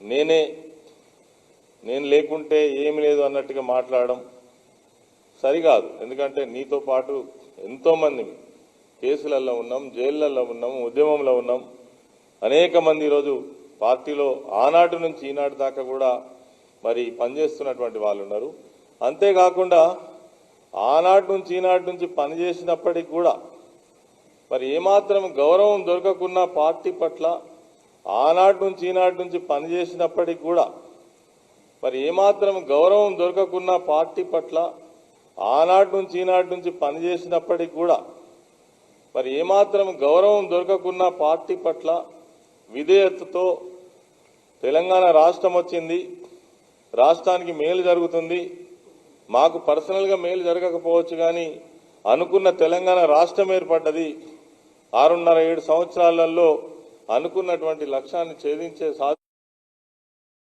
నేనే నేను లేకుంటే ఏమి లేదు అన్నట్టుగా మాట్లాడడం సరికాదు. ఎందుకంటే నీతో పాటు ఎంతోమంది కేసులలో ఉన్నాం జైళ్ళల్లో ఉన్నాం ఉద్యమంలో ఉన్నాం. అనేక మంది ఈరోజు పార్టీలో ఆనాటి నుంచి ఈనాటి దాకా కూడా మరి పనిచేస్తున్నటువంటి వాళ్ళు ఉన్నారు. అంతేకాకుండా ఆనాటి నుంచి ఈనాటి నుంచి పనిచేసినప్పటికి కూడా మరి ఏమాత్రం గౌరవం దొరకకున్న పార్టీ పట్ల ఆనాటి నుంచి ఈనాటి నుంచి పనిచేసినప్పటికి కూడా మరి ఏమాత్రం గౌరవం దొరకకున్న పార్టీ పట్ల ఆనాటి నుంచి ఈనాటి నుంచి పనిచేసినప్పటికి కూడా మరి ఏమాత్రం గౌరవం దొరకకున్న పార్టీ పట్ల విధేయతతో తెలంగాణ రాష్ట్రం వచ్చింది. రాష్ట్రానికి మేలు జరుగుతుంది. మాకు పర్సనల్గా మేలు జరగకపోవచ్చు కానీ అనుకున్న తెలంగాణ రాష్ట్రం ఏర్పడ్డది. ఆరున్నర ఏడు సంవత్సరాలలో అనుకున్నటువంటి లక్ష్యాన్ని ఛేదించే